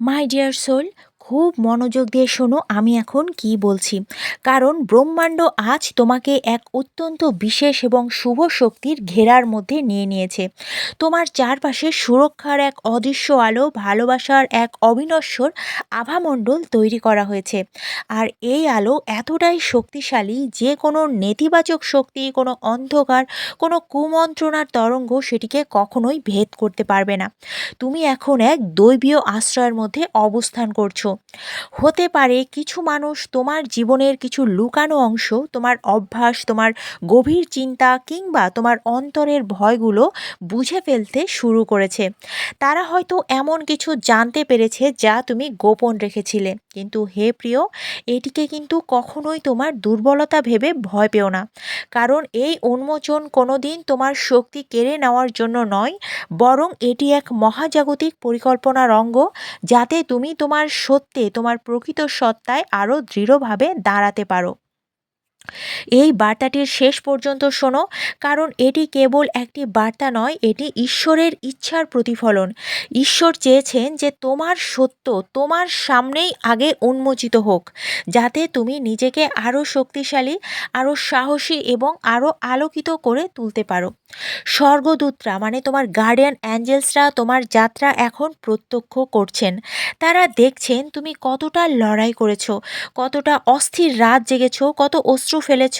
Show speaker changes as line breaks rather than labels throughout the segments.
মাই dear soul খুব মনোযোগ দিয়ে শোনো, আমি এখন কি বলছি। কারণ ব্রহ্মাণ্ড আজ তোমাকে এক অত্যন্ত বিশেষ এবং শুভ শক্তির ঘেরার মধ্যে নিয়ে নিয়েছে। তোমার চারপাশে সুরক্ষার এক অদৃশ্য আলো, ভালোবাসার এক অবিনশ্বর আভামণ্ডল তৈরি করা হয়েছে। আর এই আলো এতটাই শক্তিশালী যে কোনো নেতিবাচক শক্তি, কোনো অন্ধকার, কোনো কুমন্ত্রণার তরঙ্গ সেটিকে কখনোই ভেদ করতে পারবে না। তুমি এখন এক দৈবীয় আশ্রয়ের মধ্যে অবস্থান করছ। হতে পারে কিছু মানুষ তোমার জীবনের কিছু লুকানো অংশ, তোমার অভ্যাস, তোমার গভীর চিন্তা কিংবা তোমার অন্তরের ভয়গুলো বুঝে ফেলতে শুরু করেছে। তারা হয়তো এমন কিছু জানতে পেরেছে যা তুমি গোপন রেখেছিলে। কিন্তু হে প্রিয়, এটিকে কিন্তু কখনোই তোমার দুর্বলতা ভেবে ভয় পেও না। কারণ এই উন্মোচন কোনো দিন তোমার শক্তি কেড়ে নেওয়ার জন্য নয়, বরং এটি এক মহাজাগতিক পরিকল্পনার অঙ্গ, যাতে তুমি তোমার সত্যে তোমার প্রকৃত সত্তায় আরও দৃঢ়ভাবে দাঁড়াতে পারো। এই বার্তাটির শেষ পর্যন্ত শোনো, কারণ এটি কেবল একটি বার্তা নয়, এটি ঈশ্বরের ইচ্ছার প্রতিফলন। ঈশ্বর চেয়েছেন যে তোমার সত্য তোমার সামনেই আগে উন্মোচিত হোক, যাতে তুমি নিজেকে আরও শক্তিশালী, আরও সাহসী এবং আরও আলোকিত করে তুলতে পারো। স্বর্গদূতরা মানে তোমার গার্ডিয়ান অ্যাঞ্জেলসরা তোমার যাত্রা এখন প্রত্যক্ষ করছেন। তারা দেখছেন তুমি কতটা লড়াই করেছ, কতটা অস্থির রাত জেগেছো, কত অশ্রু ফেলেছ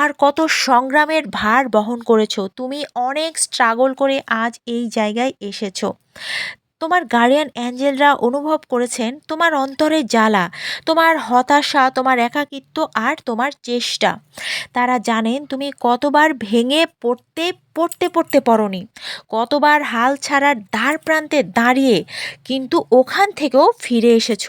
আর কত সংগ্রামের ভার বহন করেছ। তুমি অনেক স্ট্রাগল করে আজ এই জায়গায় এসেছ। তোমার গার্ডিয়ান অ্যাঞ্জেলরা অনুভব করেছেন তোমার অন্তরে জ্বালা, তোমার হতাশা, তোমার একাকিত্ব আর তোমার চেষ্টা। তারা জানেন তুমি কতবার ভেঙে পড়তে পড়তে পড়তে পড়নি। কতবার হাল ছাড়ার দ্বার প্রান্তে দাঁড়িয়ে কিন্তু ওখান থেকেও ফিরে এসেছ।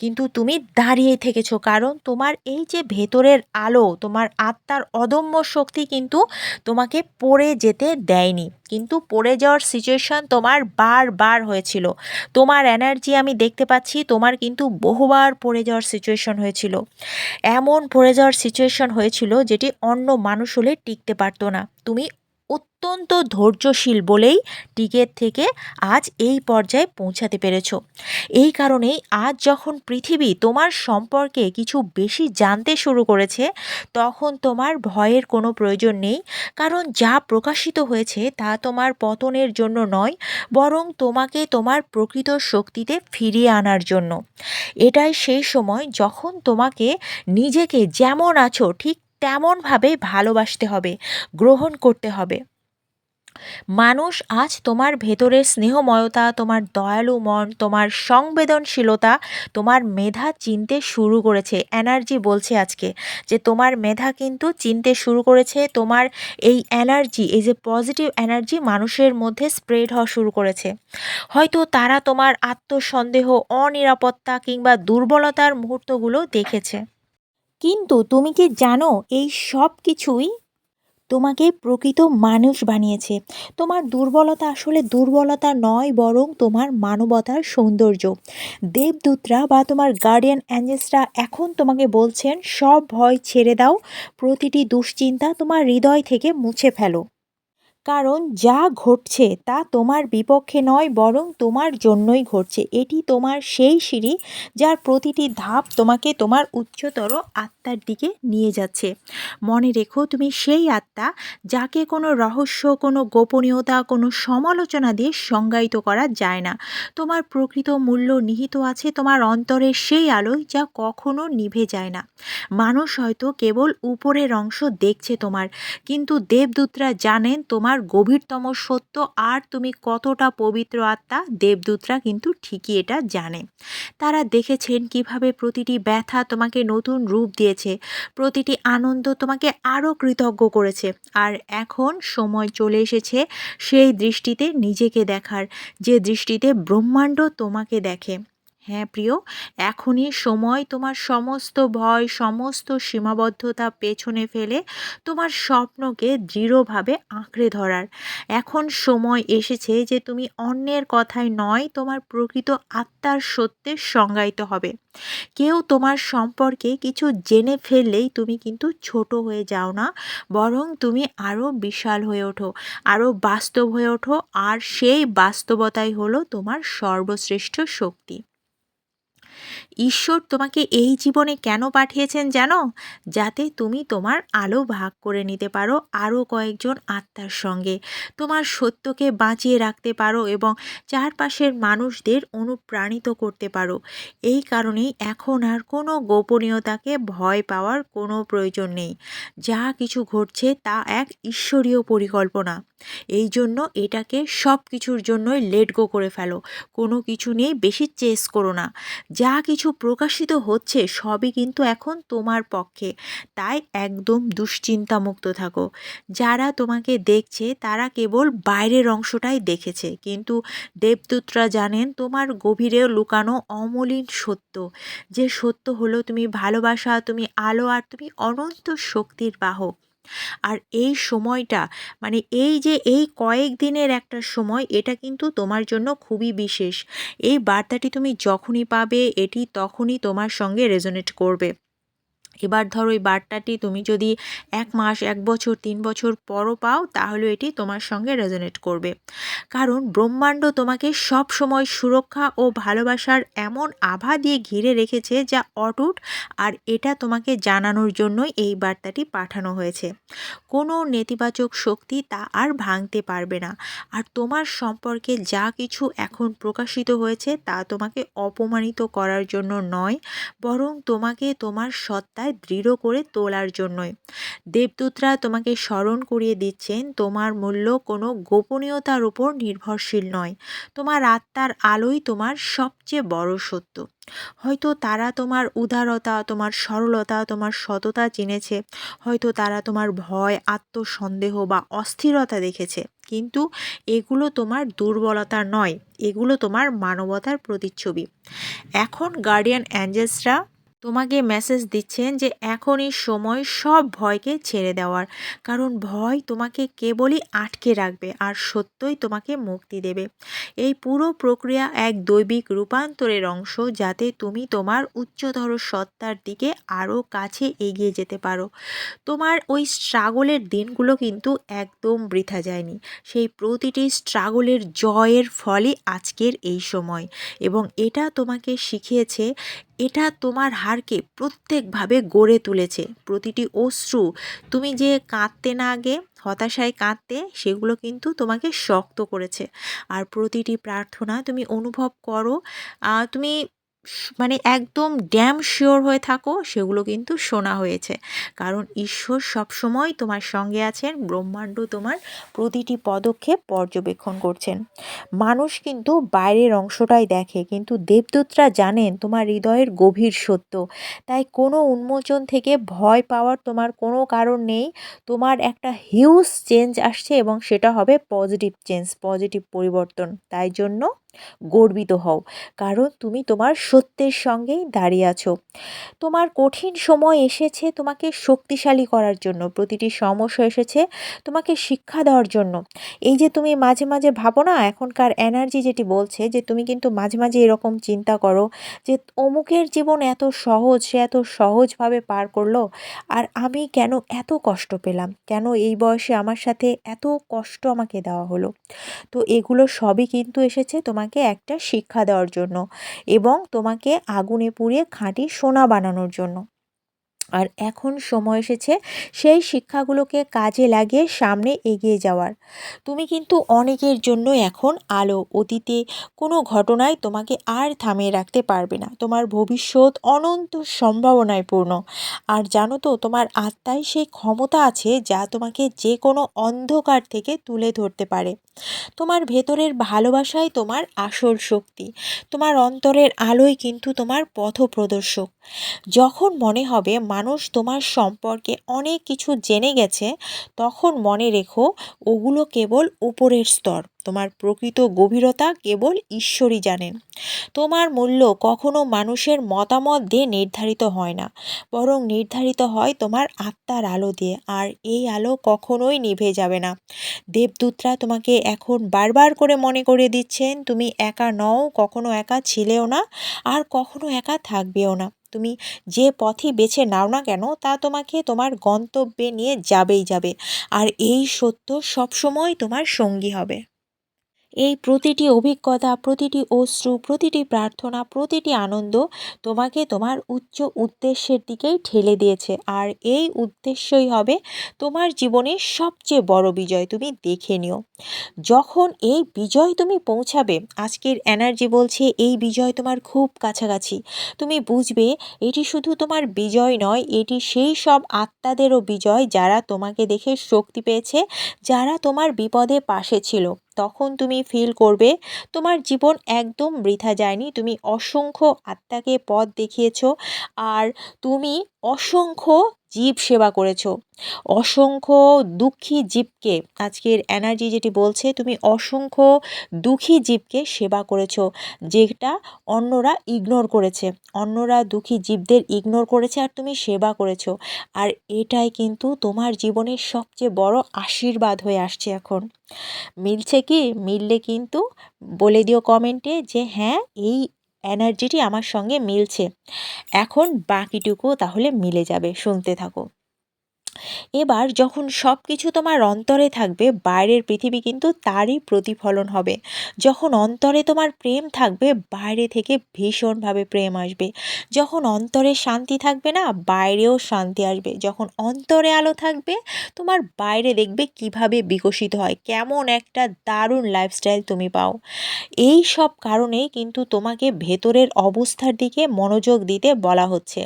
কিন্তু তুমি দাঁড়িয়েই থেকেছো, কারণ তোমার এই যে ভেতরের আলো, তোমার আত্মার অদম্য শক্তি কিন্তু তোমাকে পড়ে যেতে দেয়নি। কিন্তু পড়ে যাওয়ার সিচুয়েশান তোমার বারবার হয়েছিল। তোমার এনার্জি আমি দেখতে পাচ্ছি, তোমার কিন্তু বহুবার পড়ে যাওয়ার সিচুয়েশন হয়েছিল। এমন পড়ে যাওয়ার সিচুয়েশন হয়েছিল যেটি অন্য মানুষ হলে টিকতে পারতো না। তুমি অত্যন্ত ধৈর্যশীল বলেই টিকেট থেকে আজ এই পর্যায়ে পৌঁছাতে পেরেছ। এই কারণেই আজ যখন পৃথিবী তোমার সম্পর্কে কিছু বেশি জানতে শুরু করেছে, তখন তোমার ভয়ের কোনো প্রয়োজন নেই, কারণ যা প্রকাশিত হয়েছে তা তোমার পতনের জন্য নয়, বরং তোমাকে তোমার প্রকৃত শক্তিতে ফিরিয়ে আনার জন্য। এটাই সেই সময় যখন তোমাকে নিজেকে যেমন আছো ঠিক তেমনভাবে ভালোবাসতে হবে, গ্রহণ করতে হবে। মানুষ আজ তোমার ভেতরের স্নেহময়তা, তোমার দয়ালু মন, তোমার সংবেদনশীলতা, তোমার মেধা চিনতে শুরু করেছে। এনার্জি বলছে আজকে যে তোমার মেধা কিন্তু চিনতে শুরু করেছে, তোমার এই এনার্জি, এই যে পজিটিভ এনার্জি মানুষের মধ্যে স্প্রেড হওয়া শুরু করেছে। হয়তো তারা তোমার আত্মসন্দেহ, অনিরাপত্তা কিংবা দুর্বলতার মুহূর্তগুলো দেখেছে। কিন্তু তুমি কি জানো এই সব কিছুই তোমাকে প্রকৃত মানুষ বানিয়েছে? তোমার দুর্বলতা আসলে দুর্বলতা নয় বরং তোমার মানবতার সৌন্দর্য। দেবদূতরা বা তোমার গার্ডিয়ান অ্যাঞ্জেসরা এখন তোমাকে বলছেন, সব ভয় ছেড়ে দাও, প্রতিটি দুশ্চিন্তা তোমার হৃদয় থেকে মুছে ফেলো। কারণ যা ঘটছে তা তোমার বিপক্ষে নয়, বরং তোমার জন্যই ঘটছে। এটি তোমার সেই সিঁড়ি যার প্রতিটি ধাপ তোমাকে তোমার উচ্চতর আত্মার দিকে নিয়ে যাচ্ছে। মনে রেখো, তুমি সেই আত্মা যাকে কোনো রহস্য, কোনো গোপনীয়তা, কোনো সমালোচনা দিয়ে সংজ্ঞায়িত করা যায় না। তোমার প্রকৃত মূল্য নিহিত আছে, তোমার অন্তরের সেই আলোয় যা কখনো নিভে যায় না। মানুষ হয়তো কেবল উপরের অংশ দেখছে তোমার, কিন্তু দেবদূতরা জানেন তোমার গভীরতম সত্য আর তুমি কতটা পবিত্র আত্মা, দেবদূতরা কিন্তু ঠিকই এটা জানে। তারা দেখেছেন কীভাবে প্রতিটি ব্যথা তোমাকে নতুন রূপ দিয়েছে, প্রতিটি আনন্দ তোমাকে আরও কৃতজ্ঞ করেছে, আর এখন সময় চলে এসেছে সেই দৃষ্টিতে নিজেকে দেখার, যে দৃষ্টিতে ব্রহ্মাণ্ড তোমাকে দেখে। হ্যাঁ প্রিয়। এখনই সময় তোমার সমস্ত ভয়, সমস্ত সীমাবদ্ধতা পেছনে ফেলে তোমার স্বপ্নকে দৃঢ়ভাবে আঁকড়ে ধরার। এখন সময় এসেছে যে তুমি অন্যের কথায় নয়, তোমার প্রকৃত আত্মার সত্যে সংজ্ঞায়িত হবে। কেউ তোমার সম্পর্কে কিছু জেনে ফেললেই তুমি কিন্তু ছোট হয়ে যাও না, বরং তুমি আরও বিশাল হয়ে ওঠো আরও বাস্তব হয়ে ওঠো, আর সেই বাস্তবতাই হলো তোমার সর্বশ্রেষ্ঠ শক্তি। ঈশ্বর তোমাকে এই জীবনে কেন পাঠিয়েছেন জানো? যাতে তুমি তোমার আলো ভাগ করে নিতে পারো আরও কয়েকজন আত্মার সঙ্গে। তোমার সত্যকে বাঁচিয়ে রাখতে পারো এবং চারপাশের মানুষদের অনুপ্রাণিত করতে পারো। এই কারণেই এখন আর কোনো গোপনীয়তাকে ভয় পাওয়ার কোনো প্রয়োজন নেই। যা কিছু ঘটছে তা এক ঈশ্বরীয় পরিকল্পনা। এই জন্য এটাকে সব কিছুর জন্যই লেট গো করে ফেলো। কোনো কিছু নিয়েই বেশি চেস করো না। যা কিছু প্রকাশিত হচ্ছে সবই কিন্তু এখন তোমার পক্ষে। তাই একদম দুশ্চিন্তামুক্ত থাকো। যারা তোমাকে দেখছে, তারা কেবল বাইরের অংশটাই দেখেছে। কিন্তু দেবদূতরা জানেন, তোমার গভীরে লুকানো অমলিন সত্য। যে সত্য হলো, তুমি ভালোবাসা, তুমি আলো, আর তুমি অনন্ত শক্তির বাহক। আর এই সময়টা মানে এই যে এই কয়েক দিনের একটা সময়, এটা কিন্তু তোমার জন্য খুবই বিশেষ। এই বার্তাটি তুমি যখনই পাবে, এটি তখনই তোমার সঙ্গে রেজোনেট করবে। এবার ধরো এই বার্তাটি তুমি যদি এক মাস, এক বছর, তিন বছর পরও পাও, তাহলে এটি তোমার সঙ্গে রেজোনেট করবে। কারণ ব্রহ্মাণ্ড তোমাকে সব সময় সুরক্ষা ও ভালোবাসার এমন আভা দিয়ে ঘিরে রেখেছে যা অটুট, আর এটা তোমাকে জানানোর জন্যই এই বার্তাটি পাঠানো হয়েছে। কোনো নেতিবাচক শক্তি তা আর ভাঙতে পারবে না, আর তোমার সম্পর্কে যা কিছু এখন প্রকাশিত হয়েছে তা তোমাকে অপমানিত করার জন্য নয়, বরং তোমাকে তোমার সত্তায় দৃঢ় করে তোলার জন্যই। দেবদূতরা তোমাকে স্মরণ করিয়ে দিচ্ছেন, তোমার মূল্য কোনো গোপনীয়তার উপর নির্ভরশীল নয়। তোমার আত্মার আলোই তোমার সবচেয়ে বড় সত্য। হয়তো তারা তোমার উদারতা, তোমার সরলতা, তোমার সততা চিনেছে হয়তো তারা তোমার ভয়, আত্মসন্দেহ বা অস্থিরতা দেখেছে। কিন্তু এগুলো তোমার দুর্বলতা নয়। এগুলো তোমার মানবতার প্রতিচ্ছবি। এখন গার্ডিয়ান অ্যাঞ্জেলসরা তোমাকে মেসেজ দিচ্ছেন যে এখনই সময় সব ভয়কে ছেড়ে দেওয়ার। কারণ ভয় তোমাকে কেবলই আটকে রাখবে আর সত্যই তোমাকে মুক্তি দেবে। এই পুরো প্রক্রিয়া এক দৈবিক রূপান্তরের অংশ যাতে তুমি তোমার উচ্চতর সত্তার দিকে আরও কাছে এগিয়ে যেতে পারো। তোমার ওই স্ট্রাগলের দিনগুলো কিন্তু একদম বৃথা যায়নি। সেই প্রতিটি স্ট্রাগলের জয়ের ফলে আজকের এই সময়। এবং এটা তোমাকে শিখিয়েছে এটা তোমার হাড়কে প্রত্যেকভাবে গড়ে তুলেছে। প্রতিটি অশ্রু তুমি যে কাঁদতে না আগে, হতাশায় কাঁদতে, সেগুলো কিন্তু তোমাকে শক্ত করেছে। আর প্রতিটি প্রার্থনা তুমি অনুভব করো। তুমি মানে একদম ড্যাম শিওর হয়ে থাকো, সেগুলো কিন্তু শোনা হয়েছে। কারণ ঈশ্বর সবসময় তোমার সঙ্গে আছেন, ব্রহ্মাণ্ড তোমার প্রতিটি পদক্ষেপ পর্যবেক্ষণ করছেন। মানুষ কিন্তু বাইরের অংশটাই দেখে, কিন্তু দেবদূতরা জানেন তোমার হৃদয়ের গভীর সত্য। তাই কোনো উন্মোচন থেকে ভয় পাওয়ার তোমার কোনো কারণ নেই। তোমার একটা হিউজ চেঞ্জ আসছে এবং সেটা হবে পজিটিভ চেঞ্জ পজিটিভ পরিবর্তন। তাই জন্য গর্বিত হও। কারণ তুমি তোমার সত্যের সঙ্গেই দাঁড়িয়ে আছো। তোমার কঠিন সময় এসেছে তোমাকে শক্তিশালী করার জন্য। প্রতিটি সমস্যা এসেছে তোমাকে শিক্ষা দেওয়ার জন্য। এই যে তুমি মাঝে মাঝে ভাবো না, এখনকার এনার্জি যেটি বলছে যে তুমি কিন্তু মাঝে মাঝে এরকম চিন্তা করো যে অমুকের জীবন এত সহজ, সে এত সহজভাবে পার করল আর আমি কেন এত কষ্ট পেলাম? কেন এই বয়সে আমার সাথে এত কষ্ট আমাকে দেওয়া হলো? তো এগুলো সবই কিন্তু এসেছে তোমাকে তোমাকে একটা শিক্ষা দেওয়ার জন্য এবং তোমাকে আগুনে পুড়িয়ে খাঁটি সোনা বানানোর জন্য। আর এখন সময় এসেছে সেই শিক্ষাগুলোকে কাজে লাগিয়ে সামনে এগিয়ে যাওয়ার। তুমি কিন্তু অনেকের জন্য এখন আলো, অতীতে কোনো ঘটনায় তোমাকে আর থামিয়ে রাখতে পারবে না। তোমার ভবিষ্যৎ অনন্ত সম্ভাবনায় পূর্ণ। আর জানো তো, তোমার আত্মায় সেই ক্ষমতা আছে যা তোমাকে যে কোনো অন্ধকার থেকে তুলে ধরতে পারে। তোমার ভেতরের ভালোবাসাই তোমার আসল শক্তি। তোমার অন্তরের আলোই কিন্তু তোমার পথপ্রদর্শক। যখন মনে হবে মানুষ তোমার সম্পর্কে অনেক কিছু জেনে গেছে, তখন মনে রেখো, ওগুলো কেবল উপরের স্তর। তোমার প্রকৃত গভীরতা কেবল ঈশ্বরই জানেন। তোমার মূল্য কখনো মানুষের মতামত দিয়ে নির্ধারিত হয় না, বরং নির্ধারিত হয় তোমার আত্মার আলো দিয়ে, আর এই আলো কখনোই নিভে যাবে না। দেবদূতরা তোমাকে এখন বারবার করে মনে করে দিচ্ছেন, তুমি একা নও, কখনো একা ছিলেও না, আর কখনো একা থাকবেও না। তুমি যে পথই বেছে নাও না কেন, তা তোমাকে তোমার গন্তব্যে নিয়ে যাবেই যাবে, আর এই সত্য সবসময় তোমার সঙ্গী হবে। এই প্রতিটি অভিজ্ঞতা, প্রতিটি অশ্রু, প্রতিটি প্রার্থনা, প্রতিটি আনন্দ তোমাকে তোমার উচ্চ উদ্দেশ্যের দিকেই ঠেলে দিয়েছে। আর এই উদ্দেশ্যই হবে তোমার জীবনের সবচেয়ে বড় বিজয়, তুমি দেখে নিও। যখন এই বিজয় তুমি পৌঁছাবে, আজকের এনার্জি বলছে এই বিজয় তোমার খুব কাছাকাছি। তুমি বুঝবে এটি শুধু তোমার বিজয় নয়, এটি সেই সব আত্মাদেরও বিজয় যারা তোমাকে দেখে শক্তি পেয়েছে, যারা তোমার বিপদে পাশে ছিল। তখন তুমি ফিল করবে তোমার জীবন একদম বৃথা যায়নি। তুমি অসংখ্য আত্মাকে পথ দেখিয়েছ আর তুমি অসংখ্য জীব সেবা করেছ। অসংখ্য দুঃখী জীবকে, আজকের এনার্জি যেটি বলছে, তুমি অসংখ্য দুঃখী জীবকে সেবা করেছ, যেটা অন্যরা ইগনোর করেছে। অন্যরা দুঃখী জীবদের ইগনোর করেছে আর তুমি সেবা করেছ। আর এটাই কিন্তু তোমার জীবনের সবচেয়ে বড় আশীর্বাদ হয়ে আসছে এখন। মিলছে কি? মিললে কিন্তু বলে দিও কমেন্টে যে হ্যাঁ এই এনার্জিটি আমার সঙ্গে মিলছে। এখন বাকিটুকুও তাহলে মিলে যাবে শুনতে থাকো। এবার যখন সব কিছু তোমার অন্তরে থাকবে, বাইরের পৃথিবী কিন্তু তারই প্রতিফলন হবে। যখন অন্তরে তোমার প্রেম থাকবে, বাইরে থেকে ভীষণভাবে প্রেম আসবে। যখন অন্তরে শান্তি থাকবে না, বাইরেও শান্তি আসবে। যখন অন্তরে আলো থাকবে, তোমার বাইরে দেখবে কীভাবে বিকশিত হয়, কেমন একটা দারুণ লাইফস্টাইল তুমি পাও। এই সব কারণেই কিন্তু তোমাকে ভেতরের অবস্থার দিকে মনোযোগ দিতে বলা হচ্ছে।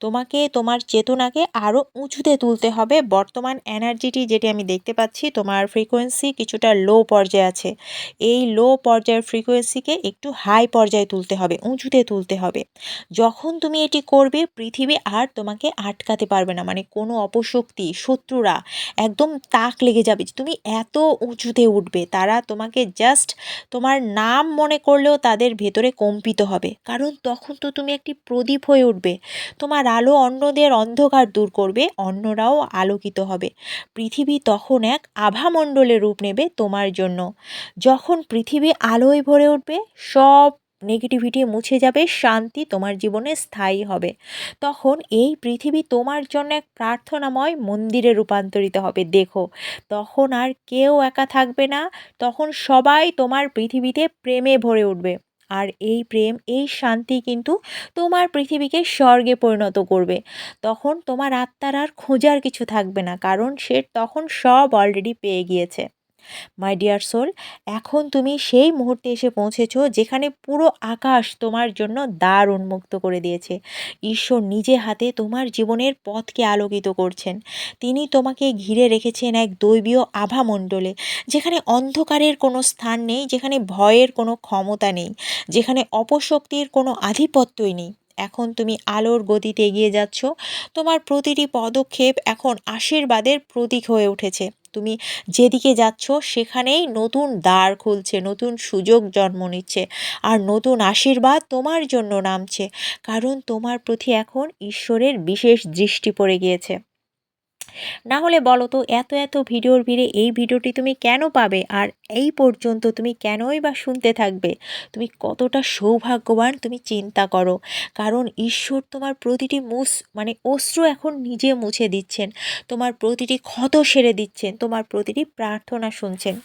তোমাকে, তোমার চেতনাকে আরও উঁচুতে তুলতে হবে। বর্তমান এনার্জিটি যেটি আমি দেখতে পাচ্ছি, তোমার ফ্রিকোয়েন্সি কিছুটা লো পর্যায়ে আছে। এই লো পর্যায়ের ফ্রিকোয়েন্সিকে একটু হাই পর্যায়ে তুলতে হবে, উঁচুতে তুলতে হবে। যখন তুমি এটি করবে, পৃথিবী আর তোমাকে আটকাতে পারবে না। মানে কোনো অপশক্তি, শত্রুরা একদম তাক লেগে যাবে তুমি এত উঁচুতে উঠবে, তারা তোমাকে জাস্ট তোমার নাম মনে করলেও তাদের ভেতরে কম্পিত হবে। কারণ তখন তো তুমি একটি প্রদীপ হয়ে উঠবে। তোমার আলো অন্যদের অন্ধকার দূর করবে, অন্যরাও আলোকিত হবে। পৃথিবী তখন এক আভামণ্ডলে রূপ নেবে তোমার জন্য। যখন পৃথিবী আলোয় ভরে উঠবে, সব নেগেটিভিটি মুছে যাবে, শান্তি তোমার জীবনে স্থায়ী হবে। তখন এই পৃথিবী তোমার জন্য এক প্রার্থনাময় মন্দিরে রূপান্তরিত হবে। দেখো, তখন আর কেউ একা থাকবে না, তখন সবাই তোমার পৃথিবীতে প্রেমে ভরে উঠবে। আর এই প্রেম, এই শান্তি কিন্তু তোমার পৃথিবীকে স্বর্গে পরিণত করবে। তখন তোমার আত্মার আর খোঁজার কিছু থাকবে না, কারণ সে তখন সব অলরেডি পেয়ে গিয়েছে। মাই ডিয়ার সোল এখন তুমি সেই মুহূর্তে এসে পৌঁছেছো যেখানে পুরো আকাশ তোমার জন্য দ্বার উন্মুক্ত করে দিয়েছে। ঈশ্বর নিজে হাতে তোমার জীবনের পথকে আলোকিত করছেন। তিনি তোমাকে ঘিরে রেখেছেন এক দৈবীয় আভামণ্ডলে, যেখানে অন্ধকারের কোনো স্থান নেই, যেখানে ভয়ের কোনো ক্ষমতা নেই, যেখানে অপশক্তির কোনো আধিপত্যই নেই। এখন তুমি আলোর গতিতে এগিয়ে যাচ্ছ। তোমার প্রতিটি পদক্ষেপ এখন আশীর্বাদের প্রতীক হয়ে উঠেছে। তুমি যেদিকে যাচ্ছ, সেখানেই নতুন দ্বার খুলছে, নতুন সুযোগ জন্ম নিচ্ছে আর নতুন আশীর্বাদ তোমার জন্য নামছে। কারণ তোমার প্রতি এখন ঈশ্বরের বিশেষ দৃষ্টি পড়ে গিয়েছে। না হলে বলো তো, এত এত ভিডিওর ভিড়ে এই ভিডিওটি তুমি কেন পাবে? আর এই পর্যন্ত তুমি কেনই বা শুনতে থাকবে? তুমি কতটা সৌভাগ্যবান তুমি চিন্তা করো। কারণ ঈশ্বর তোমার প্রতিটি মুস মানে অশ্রু এখন নিজে মুছে দিচ্ছেন। তোমার প্রতিটি ক্ষত সেরে দিচ্ছেন। তোমার প্রতিটি প্রার্থনা শুনছেন।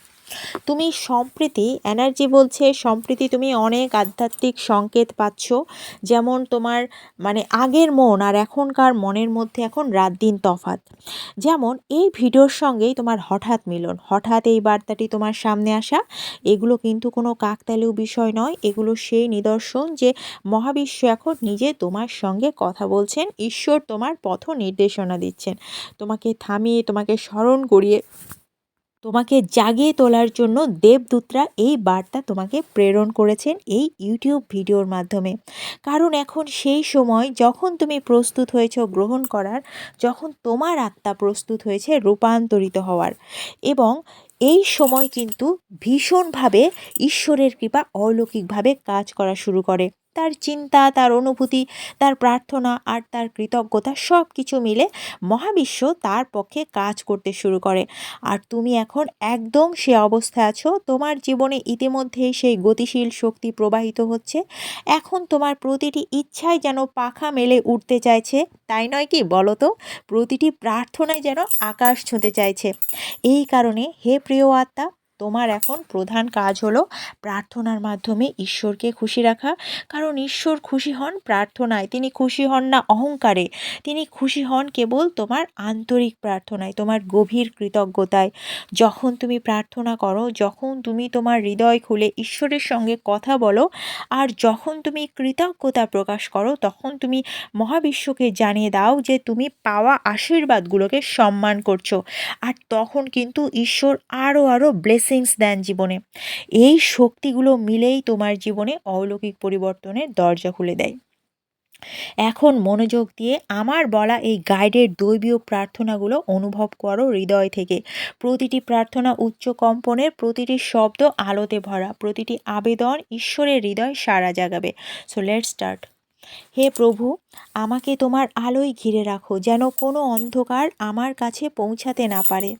তুমি সম্প্রীতি এনার্জি বলছে সম্প্রীতি, তুমি অনেক আধ্যাত্মিক সংকেত পাচ্ছ। যেমন তোমার মানে আগের মন আর এখনকার মনের মধ্যে এখন রাত দিন তফাত যেমন এই ভিডিওর সঙ্গেই তোমার হঠাৎ মিলন, হঠাৎ এই বার্তাটি তোমার সামনে আসা। এগুলো কিন্তু কোনো কাকতালীয় বিষয় নয়, এগুলো সেই নিদর্শন যে মহাবিশ্ব এখন নিজে তোমার সঙ্গে কথা বলছেন, ঈশ্বর তোমার পথ নির্দেশনা দিচ্ছেন। তোমাকে থামিয়ে, তোমাকে স্মরণ করিয়ে তোমাকে জাগিয়ে তোলার জন্য দেবদূতরা এই বার্তা তোমাকে প্রেরণ করেছেন এই ইউটিউব ভিডিওর মাধ্যমে। কারণ এখন সেই সময় যখন তুমি প্রস্তুত হয়েছ গ্রহণ করার, যখন তোমার আত্মা প্রস্তুত হয়েছে রূপান্তরিত হওয়ার। এবং এই সময় কিন্তু ভীষণভাবে ঈশ্বরের কৃপা অলৌকিকভাবে কাজ করা শুরু করে। তার চিন্তা, তার অনুভূতি, তার প্রার্থনা আর তার কৃতজ্ঞতা সব কিছু মিলে মহাবিশ্ব তার পক্ষে কাজ করতে শুরু করে। আর তুমি এখন একদম সে অবস্থায় আছো, তোমার জীবনে ইতিমধ্যেই সেই গতিশীল শক্তি প্রবাহিত হচ্ছে। এখন তোমার প্রতিটি ইচ্ছায় যেন পাখা মেলে উঠতে চাইছে। তাই নয় কি বলো তো? প্রতিটি প্রার্থনায় যেন আকাশ ছুঁতে চাইছে। এই কারণে হে প্রিয় আত্মা তোমার এখন প্রধান কাজ হলো প্রার্থনার মাধ্যমে ঈশ্বরকে খুশি রাখা। কারণ ঈশ্বর খুশি হন প্রার্থনায়। তিনি খুশি হন না অহংকারে। তিনি খুশি হন কেবল তোমার আন্তরিক প্রার্থনায়, তোমার গভীর কৃতজ্ঞতায়। যখন তুমি প্রার্থনা করো, যখন তুমি তোমার হৃদয় খুলে ঈশ্বরের সঙ্গে কথা বলো, আর যখন তুমি কৃতজ্ঞতা প্রকাশ করো, তখন তুমি মহাবিশ্বকে জানিয়ে দাও যে তুমি পাওয়া আশীর্বাদগুলোকে সম্মান করছ। আর তখন কিন্তু ঈশ্বর আরও আরও ব্লেসিংস দেন জীবনে। এই শক্তিগুলো মিলেই তোমার জীবনে অলৌকিক পরিবর্তনের দরজা খুলে দেয়। এখন মনোযোগ দিয়ে আমার বলা এই গাইডের দৈবীয় প্রার্থনাগুলো অনুভব করো হৃদয় থেকে। প্রতিটি প্রার্থনা উচ্চ কম্পনের প্রতিটি শব্দ আলোতে ভরা, প্রতিটি আবেদন ঈশ্বরের হৃদয় সারা জাগাবে। সো লেট স্টার্ট হে প্রভু, আমাকে তোমার আলোয় ঘিরে রাখো যেন কোনো অন্ধকার আমার কাছে পৌঁছাতে না পারে।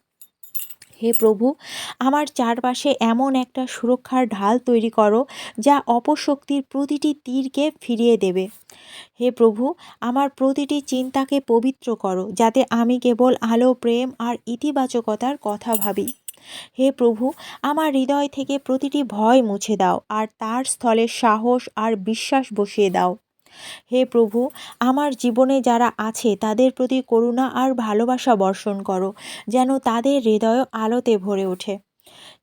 হে প্রভু, আমার চারপাশে এমন একটা সুরক্ষার ঢাল তৈরি করো যা অপশক্তির প্রতিটি তীরকে ফিরিয়ে দেবে। হে প্রভু, আমার প্রতিটি চিন্তাকে পবিত্র করো যাতে আমি কেবল আলো, প্রেম আর ইতিবাচকতার কথা ভাবি। হে প্রভু, আমার হৃদয় থেকে প্রতিটি ভয় মুছে দাও আর তার স্থলে সাহস আর বিশ্বাস বসিয়ে দাও। হে প্রভু, আমার জীবনে যারা আছে, তাদের প্রতি করুণা আর ভালোবাসা বর্ষণ করো, যেন তাদের হৃদয় আলোতে ভরে ওঠে।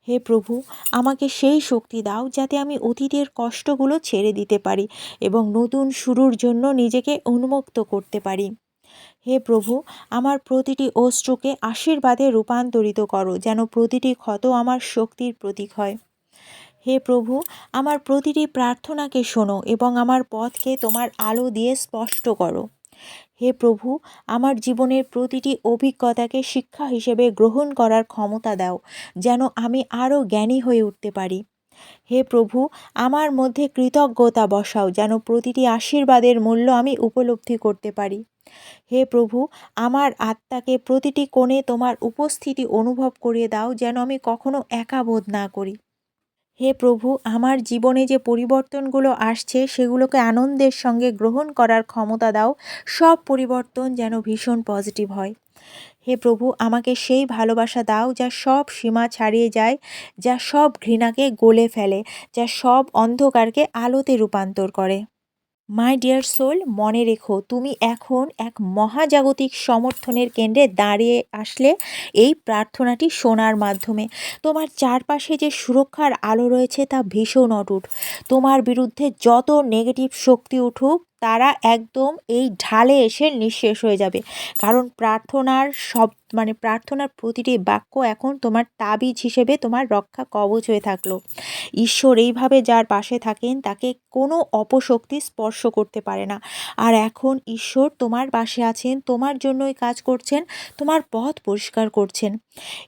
হে প্রভু, আমাকে সেই শক্তি দাও, যাতে আমি অতীতের কষ্টগুলো ছেড়ে দিতে পারি এবং নতুন শুরুর জন্য নিজেকে উন্মুক্ত করতে পারি। হে প্রভু, আমার প্রতিটি অশ্রুকে আশীর্বাদে রূপান্তরিত করো, যেন প্রতিটি ক্ষত আমার শক্তির প্রতীক হয়। হে প্রভু, আমার প্রতিটি প্রার্থনাকে শোনো এবং আমার পথকে তোমার আলো দিয়ে স্পষ্ট করো। হে প্রভু, আমার জীবনের প্রতিটি অভিজ্ঞতাকে শিক্ষা হিসেবে গ্রহণ করার ক্ষমতা দাও, যেন আমি আরও জ্ঞানী হয়ে উঠতে পারি। হে প্রভু, আমার মধ্যে কৃতজ্ঞতা বসাও, যেন প্রতিটি আশীর্বাদের মূল্য আমি উপলব্ধি করতে পারি। হে প্রভু, আমার আত্মাকে প্রতিটি কোণে তোমার উপস্থিতি অনুভব করিয়ে দাও, যেন আমি কখনো একা বোধ না করি। হে প্রভু, আমার জীবনে যে পরিবর্তনগুলো আসছে, সেগুলোকে আনন্দের সঙ্গে গ্রহণ করার ক্ষমতা দাও। সব পরিবর্তন যেন ভীষণ পজিটিভ হয়। হে প্রভু, আমাকে সেই ভালোবাসা দাও যা সব সীমা ছাড়িয়ে যায়, যা সব ঘৃণাকে গলে ফেলে, যা সব অন্ধকারকে আলোতে রূপান্তর করে। মাই ডিয়ার সোল মনে রেখো, তুমি এখন এক মহাজাগতিক সমর্থনের কেন্দ্রে দাঁড়িয়ে আসলে এই প্রার্থনাটি শোনার মাধ্যমে। তোমার চারপাশে যে সুরক্ষার আলো রয়েছে তা ভীষণ অটুট। তোমার বিরুদ্ধে যত নেগেটিভ শক্তি উঠুক তারা একদম এই ঢালে এসে নিঃশেষ হয়ে যাবে। কারণ প্রার্থনার সব মানে প্রার্থনার প্রতিটি বাক্য এখন তোমার তাবিজ হিসেবে তোমার রক্ষা কবচ হয়ে থাকল। ঈশ্বর এইভাবে যার পাশে থাকেন, তাকে কোনো অপশক্তি স্পর্শ করতে পারে না। আর এখন ঈশ্বর তোমার পাশে আছেন, তোমার জন্যই কাজ করছেন, তোমার পথ পরিষ্কার করছেন।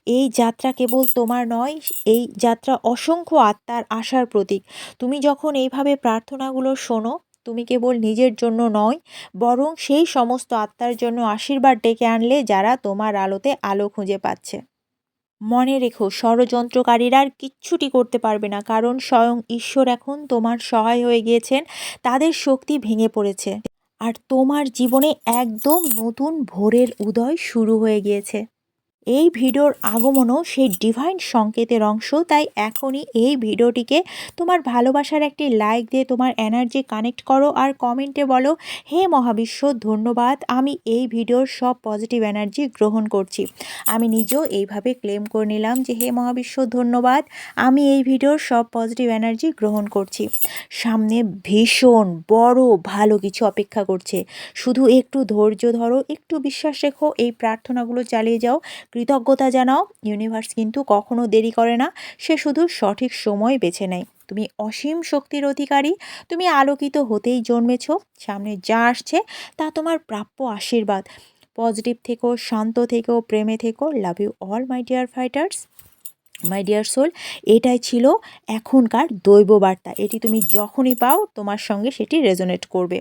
এই যাত্রা কেবল তোমার নয়, এই যাত্রা অসংখ্য আত্মার আশার প্রতীক। তুমি যখন এইভাবে প্রার্থনাগুলো শোনো তুমি কেবল নিজের জন্য নয়, বরং সেই সমস্ত আত্মার জন্য আশীর্বাদ ডেকে আনলে যারা তোমার আলোতে আলো খুঁজে পাচ্ছে। মনে রেখো, ষড়যন্ত্রকারীরা আর কিচ্ছুটি করতে পারবে না, কারণ স্বয়ং ঈশ্বর এখন তোমার সহায় হয়ে গিয়েছেন, তাদের শক্তি ভেঙে পড়েছে। আর তোমার জীবনে একদম নতুন ভোরের উদয় শুরু হয়ে গিয়েছে। এই ভিডিওর আগমনও সেই ডিভাইন সংকেতের অংশ, তাই এখনই এই ভিডিওটিকে তোমার ভালোবাসার একটি লাইক দিয়ে তোমার এনার্জি কানেক্ট করো আর কমেন্টে বলো, হে মহাবিশ্ব, ধন্যবাদ, আমি এই ভিডিওর সব পজিটিভ এনার্জি গ্রহণ করছি। আমি নিজেও এইভাবে ক্লেম করে নিলাম যে, হে মহাবিশ্ব, ধন্যবাদ, আমি এই ভিডিওর সব পজিটিভ এনার্জি গ্রহণ করছি। সামনে ভীষণ বড় ভালো কিছু অপেক্ষা করছে। শুধু একটু ধৈর্য ধরো, একটু বিশ্বাস রেখো, এই প্রার্থনাগুলো চালিয়ে যাও। কৃতজ্ঞতা জানাও। ইউনিভার্স কিন্তু কখনো দেরি করে না। সে শুধু সঠিক সময় বেছে নেয়। তুমি অসীম শক্তির অধিকারী। তুমি আলোকিত হতেই জন্মেছ। সামনে যা আসছে তা তোমার প্রাপ্য আশীর্বাদ। পজিটিভ থেকো, শান্ত থেকো, প্রেমে থেকো। Love you all my dear fighters my dear soul এটাই ছিল এখনকার দৈব বার্তা এটি তুমি যখনই পাও, তোমার সঙ্গে সেটি রেজোনেট করবে।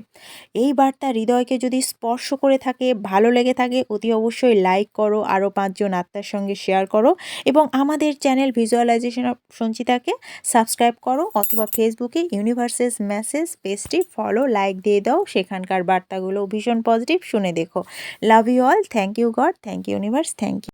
এই বার্তা হৃদয়কে যদি স্পর্শ করে থাকে, ভালো লেগে থাকে, অতি অবশ্যই লাইক করো আরও পাঁচজন আত্মার সঙ্গে শেয়ার করো এবং আমাদের চ্যানেল ভিজুয়ালাইজেশন অফ সঞ্চিতাকে সাবস্ক্রাইব করো অথবা ফেসবুকে ইউনিভার্সেস মেসেজ পেজটি ফলো লাইক দিয়ে দাও। সেখানকার বার্তাগুলো ভীষণ পজিটিভ শুনে দেখো। Love you all thank you God thank you universe thank you